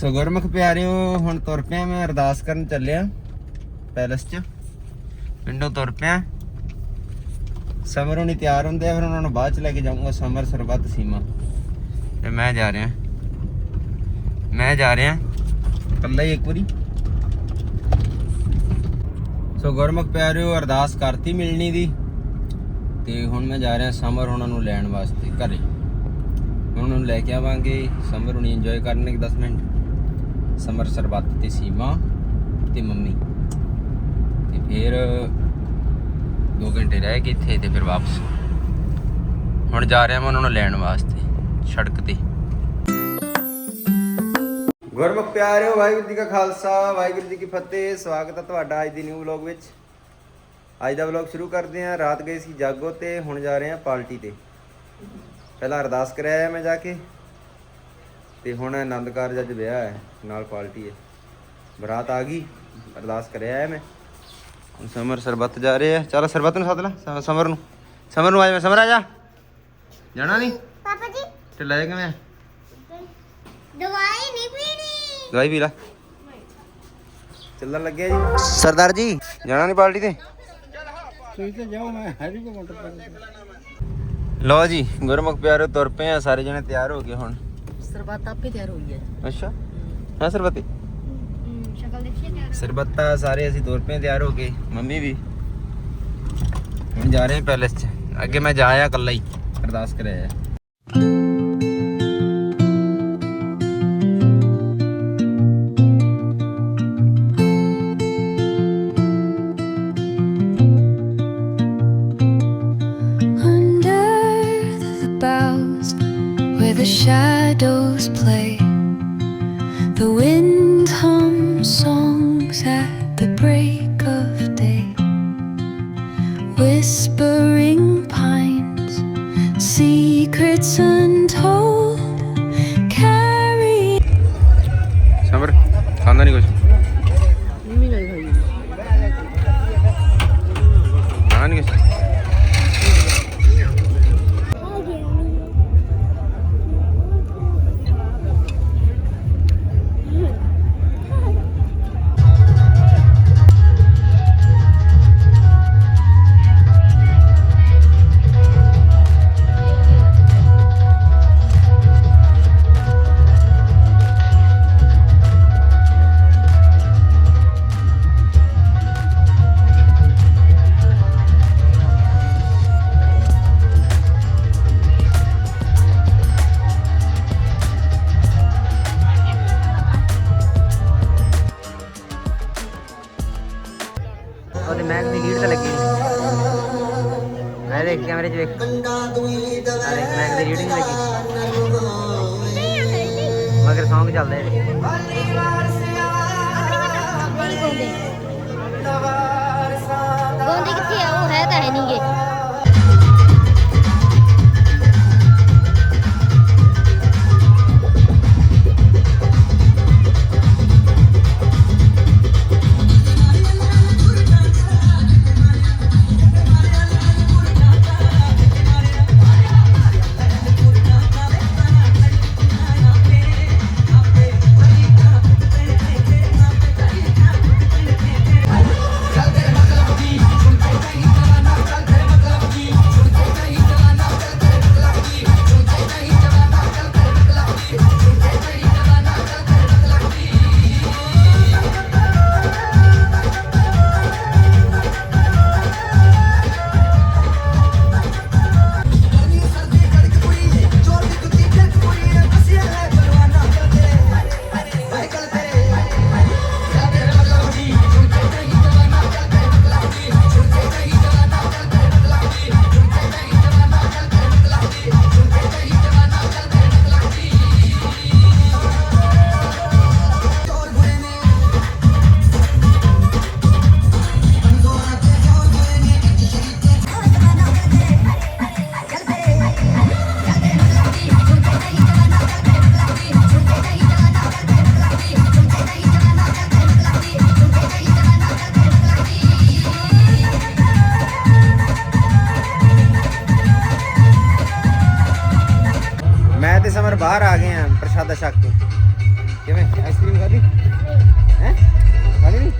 ਸੋ ਗੁਰਮੁਖ ਪਿਆਰਿਓ ਹੁਣ ਤੁਰ ਪਿਆ ਮੈਂ ਅਰਦਾਸ ਕਰਨ ਚੱਲਿਆ ਪੈਲਸ 'ਚ। ਪਿੰਡੋਂ ਤੁਰ ਪਿਆ। ਸਮਰ ਹੁਣੀ ਤਿਆਰ ਹੁੰਦੇ ਆ, ਫਿਰ ਉਹਨਾਂ ਨੂੰ ਬਾਅਦ 'ਚ ਲੈ ਕੇ ਜਾਊਂਗਾ ਸਮਰ ਸਰਬੱਤ ਸੀਮਾ। ਤੇ ਮੈਂ ਜਾ ਰਿਹਾ। ਮੈਂ ਜਾ ਰਿਹਾ। ਇਕੱਲਾ ਹੀ ਇੱਕ ਵਾਰੀ। ਸੋ ਗੁਰਮੁਖ ਪਿਆਰਿਓ ਅਰਦਾਸ ਕਰਤੀ ਮਿਲਣੀ ਦੀ। ਤੇ ਹੁਣ ਮੈਂ ਜਾ ਰਿਹਾ ਸਮਰ ਉਹਨਾਂ ਨੂੰ ਲੈਣ ਵਾਸਤੇ ਘਰੇ। ਹੁਣ ਉਹਨਾਂ ਨੂੰ ਲੈ ਕੇ ਆਵਾਂਗੇ ਸਮਰ ਹੁਣੀ ਇੰਜੋਏ ਕਰਨਗੇ 10 ਮਿੰਟ। ਸਮਰ ਸਰਬੱਤ ਤੇ ਸੀਮਾ ਤੇ ਮੰਮੀ। ਤੇ ਫਿਰ 2 ਘੰਟੇ ਰਹਿ ਕੇ ਇੱਥੇ ਤੇ ਫਿਰ ਵਾਪਸ। ਹੁਣ ਜਾ ਰਿਹਾ ਮੈਂ ਉਹਨਾਂ ਨੂੰ ਲੈਣ ਵਾਸਤੇ ਸੜਕ ਤੇ। ਗੁਰਮੁਖ ਪਿਆਰਿਓ, ਵਾਹਿਗੁਰੂ ਜੀ ਕਾ ਖਾਲਸਾ, ਵਾਹਿਗੁਰੂ ਜੀ ਕੀ ਫਤਿਹ। ਸਵਾਗਤ ਹੈ ਤੁਹਾਡਾ ਅੱਜ ਦੀ ਨਿਊ ਵਲੌਗ ਵਿੱਚ। ਅੱਜ ਦਾ ਵਲੌਗ ਸ਼ੁਰੂ ਕਰਦੇ ਹਾਂ। ਰਾਤ ਗਏ ਸੀ ਜਾਗੋ ਤੇ ਹੁਣ ਜਾ ਰਹੇ ਹਾਂ ਪਾਰਟੀ ਤੇ। ਪਹਿਲਾਂ ਅਰਦਾਸ ਕਰਾਇਆ ਮੈਂ ਜਾ ਕੇ। ਤੇ ਹੁਣ ਆਨੰਦ ਕਾਰਜ ਅੱਜ ਵਿਆਹ ਹੈ ਨਾਲ ਪਾਰਟੀ ਹੈ। ਬਰਾਤ ਆ ਗਈ ਅਰਦਾਸ ਕਰਿਆ ਹੈ ਮੈਂ। ਹੁਣ ਸਮਰ ਸਰਬੱਤ ਜਾ ਰਹੇ ਆ। ਚਲ ਸਰਬੱਤ ਨੂੰ ਸੱਦ ਲੈ ਸ- ਸਮਰ ਨੂੰ। ਸਮਰ ਨੂੰ ਆ ਜਾ ਸਮਰ ਆ ਜਾ ਜਾਣਾ ਨਹੀਂ? ਪਾਪਾ ਜੀ। ਤੇ ਲੈ ਜਾ ਕਿਵੇਂ ਦਵਾਈ ਨਹੀਂ ਪੀਣੀ। ਦਵਾਈ ਪੀ ਲੈ। ਚੱਲਣ ਲੱਗਿਆ ਜੀ। ਸਰਦਾਰ ਜੀ। ਜਾਣਾ ਨਹੀਂ ਪਾਰਟੀ ਤੇ? ਤੁਸੀਂ ਤੇ ਜਾਓ ਮੈਂ ਹੈਰੀ ਕੋ ਮੋਟਰ ਪਰ ਲਓ ਜੀ ਗੁਰਮੁਖ ਪਿਆਰੇ ਤੁਰ ਪਏ ਆ ਸਾਰੇ ਜਣੇ ਤਿਆਰ ਹੋ ਗਏ ਹੁਣ। ਸਰਬੱਤ ਆਪੇ ਤਿਆਰ ਹੋਈ ਹੈ ਅੱਛਾ। ਹਾਂ। ਸਰਬਤੀ। ਸ਼ਕਲ ਦੇਖੀਏ ਸਰਬੱਤਾ ਸਾਰੇ ਅਸੀਂ ਤੁਰ ਪਏ ਤਿਆਰ ਹੋ ਕੇ ਮੰਮੀ ਵੀ। ਹੁਣ ਜਾ ਰਹੇ ਹਾਂ ਪੈਲਸ 'ਚ। ਅੱਗੇ ਮੈਂ ਜਾ ਆਇਆ ਇਕੱਲਾ ਹੀ ਅਰਦਾਸ ਕਰਿਆ shadows play, the wind hums songs at the break of day. Whispering pines, secrets untold, carry. ਉਹਦੇ ਮੈਗ ਦੀ ਲੀਡ ਤਾਂ ਲੱਗੀ ਮੈਂ ਦੇਖ ਕੈਮਰੇ 'ਚ ਵੇਖ। ਅਰੇ ਮੈਗ ਦੀ ਰੀਡਿੰਗ ਲੱਗੀ। ਮਗਰ Song ਚੱਲਦਾ ਹੈ ਸ਼ੱਕ ਕਿਵੇਂ ਆਈਸਕ੍ਰੀਮ ਖਾ ਲਈ ਹੈ ਖਾ ਲਈ ਨਹੀਂ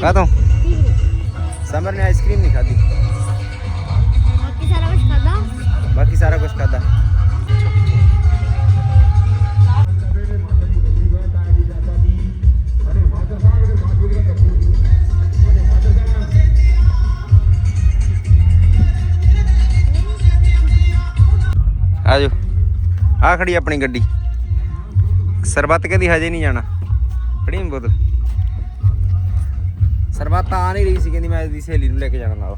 ਖਾ ਤੋਂ ਸਮਰ ਨੇ ਆਈਸਕ੍ਰੀਮ ਨਹੀਂ ਖਾਦੀ ਬਾਕੀ ਸਾਰਾ ਕੁਝ ਖਾਦਾ ਬਾਕੀ ਸਾਰਾ ਕੁਝ ਖਾਦਾ ਆ ਖੜੀ ਆਪਣੀ ਗੱਡੀ। ਸਰਬੱਤ ਕਹਿੰਦੀ ਹਜੇ ਨਹੀਂ ਜਾਣਾ। ਖੜੀ ਬੋਤਲ। ਸਰਬੱਤ ਆ ਨਹੀਂ ਰਹੀ ਸੀ ਕਹਿੰਦੀ ਮੈਂ ਇਹਦੀ ਸਹੇਲੀ ਨੂੰ ਲੈ ਕੇ ਜਾਣਾ ਨਾਲ।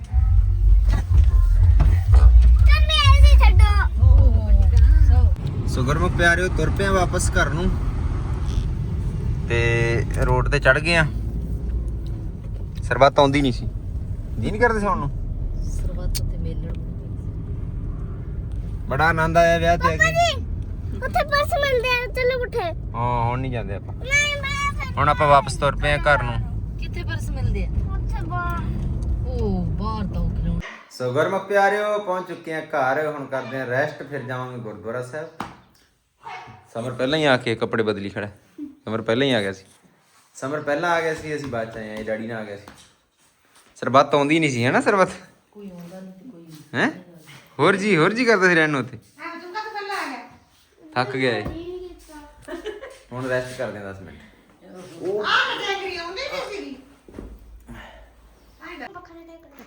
ਕਰ ਮੈਂ ਪਿਆਰਿਓ ਤੁਰ ਪਏ ਆਂ ਵਾਪਸ ਘਰ ਨੂੰ। ਤੇ ਰੋਡ ਤੇ ਚੜ ਗਏ ਆ। ਸਰਬੱਤ ਆਉਂਦੀ ਨਹੀਂ ਸੀ। ਜੀ ਨਹੀਂ ਕਰਦੇ ਸੌਣ ਨੂੰ। ਸਰਬੱਤ ਤੇ ਮੇਲਣ ਬੜਾ ਆਨੰਦ ਆਇਆ ਵਿਆਹ ਤੇ ਆ ਕੇ। ਉੱਥੇ ਪਰਸ ਮਿਲਦੇ ਆ ਚਲੋ ਉੱਠੇ ਹਾਂ ਹੁਣ ਨਹੀਂ ਜਾਂਦੇ ਆਪਾਂ। ਨਹੀਂ ਮੈਂ ਫਿਰ ਹੁਣ ਆਪਾਂ ਵਾਪਸ ਤੁਰ ਪਏ ਆ ਘਰ ਨੂੰ। ਕਿੱਥੇ ਪਰਸ ਮਿਲਦੇ ਆ? ਉੱਥੇ ਬਾਹਰ। ਉਹ ਬਾਹਰ ਤਾਂ ਉਹ ਸੋ ਗੁਰਮੁਖ ਪਿਆਰਿਓ ਪਹੁੰਚ ਚੁੱਕੇ ਆ ਘਰ। ਹੁਣ ਕਰਦੇ ਆ ਰੈਸਟ ਫਿਰ ਜਾਵਾਂਗੇ ਗੁਰਦੁਆਰਾ ਸਾਹਿਬ। ਸਮਰ ਪਹਿਲਾਂ ਹੀ ਆ ਕੇ ਕੱਪੜੇ ਬਦਲੀ ਖੜਾ ਸਮਰ ਪਹਿਲਾਂ ਹੀ ਆ ਗਿਆ ਸੀ। ਸਮਰ ਪਹਿਲਾਂ ਆ ਗਿਆ ਸੀ ਅਸੀਂ ਬਾਅਦ ਚ ਆਏ ਆ ਡੈਡੀ ਨਾਲ ਆ ਗਿਆ ਸੀ। ਸਰਬੱਤ ਆਉਂਦੀ ਨਹੀਂ ਸੀ ਹੈ ਨਾ ਸਰਬੱਤ? ਕੋਈ ਆਉਂਦਾ ਨਹੀਂ ਤੇ ਕੋਈ ਹੈ? ਹੋਰ ਜੀ ਹੋਰ ਜੀ ਕਰਦਾ ਸੀ ਰਹਿਣ ਨੂੰ ਉੱਥੇ? ਥੱਕ ਗਿਆ ਏ ਹੁਣ ਰੈਸਟ ਕਰਦੇ ਆ 10 ਮਿੰਟ।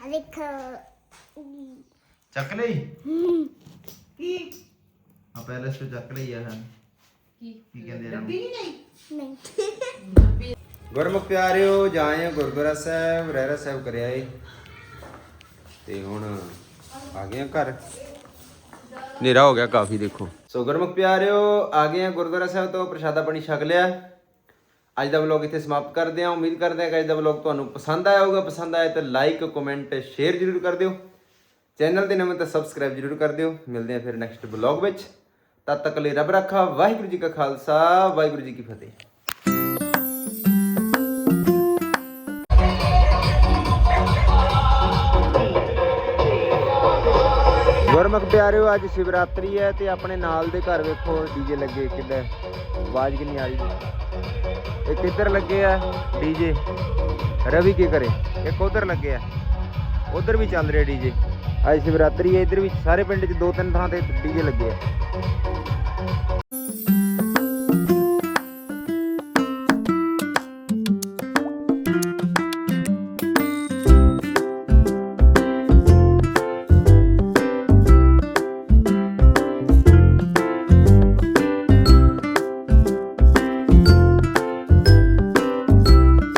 ਦੇਖੋ ਚੱਕ ਲਈ? ਕੀ? ਆ ਪਹਿਲੇ ਸੇ ਚੱਕ ਲਈ ਆ ਹਾਂ ਕੀ? ਕੀ ਕਹਿੰਦੇ ਇਹਨਾਂ? ਨੂੰ ਨਹੀਂ ਗੁਰਮੁਖ ਪਿਆਰਿਓ ਜਾਏ ਆ ਗੁਰਦੁਆਰਾ ਸਾਹਿਬ ਰਹਿਰਾ ਸਾਹਿਬ ਕਰਿਆ ਏ। ਤੇ ਹੁਣ ਆ ਗਏ ਆ ਘਰ। ਹਨੇਰਾ ਹੋ ਗਿਆ ਕਾਫੀ ਦੇਖੋ। ਸੋ ਗੁਰਮੁਖ ਪਿਆਰਿਓ, ਆ ਗਏ ਆ ਗੁਰਦੁਆਰਾ ਸਾਹਿਬ ਤੋਂ ਪ੍ਰਸ਼ਾਦਾ ਪਾਣੀ ਛਕ ਲਿਆ। ਅੱਜ ਦਾ ਵਲੌਗ ਇੱਥੇ ਸਮਾਪਤ ਕਰਦੇ ਹਾਂ। ਉਮੀਦ ਕਰਦੇ ਹਾਂ ਕਿ ਅੱਜ ਦਾ ਵਲੌਗ ਤੁਹਾਨੂੰ ਪਸੰਦ ਆਇਆ ਹੋਊਗਾ। ਪਸੰਦ ਆਇਆ ਤਾਂ ਲਾਈਕ ਕਮੈਂਟ ਸ਼ੇਅਰ ਜ਼ਰੂਰ ਕਰ ਦਿਓ। ਚੈਨਲ ਤੇ ਨਵੇਂ ਤਾਂ ਸਬਸਕ੍ਰਾਈਬ ਜ਼ਰੂਰ ਕਰ ਦਿਓ। ਮਿਲਦੇ ਹਾਂ ਫਿਰ ਨੈਕਸਟ ਵਲੌਗ ਵਿੱਚ। ਤਦ ਤੱਕ ਲਈ ਰੱਬ ਰੱਖਾ। ਵਾਹਿਗੁਰੂ ਜੀ ਕਾ ਖਾਲਸਾ। ਵਾਹਿਗੁਰੂ ਜੀ ਕੀ ਫਤਿਹ। ਗੁਰਮੁਖ ਪਿਆਰਿਓ, ਅੱਜ ਸ਼ਿਵਰਾਤਰੀ ਹੈ ਤੇ ਆਪਣੇ ਨਾਲ ਦੇ ਘਰ ਵੇਖੋ ਡੀਜੇ ਲੱਗੇ ਕਿੱਦਾਂ ਆਵਾਜ਼ ਕਿੰਨੀ ਆ ਰਹੀ ਹੈ? ਇੱਕ ਇੱਧਰ ਲੱਗੇ ਆ ਡੀਜੇ ਰਵੀ ਕੀ ਕਰੇ? ਇੱਕ ਉਧਰ ਲੱਗੇ ਆ। ਉਧਰ ਵੀ ਚੱਲ ਰਿਹਾ ਡੀਜੇ ਅੱਜ ਸ਼ਿਵਰਾਤਰੀ ਹੈ, ਇੱਧਰ ਵੀ ਸਾਰੇ ਪਿੰਡ 'ਚ ਦੋ ਤਿੰਨ ਥਾਂ ਤੇ ਡੀਜੇ ਲੱਗੇ ਆ।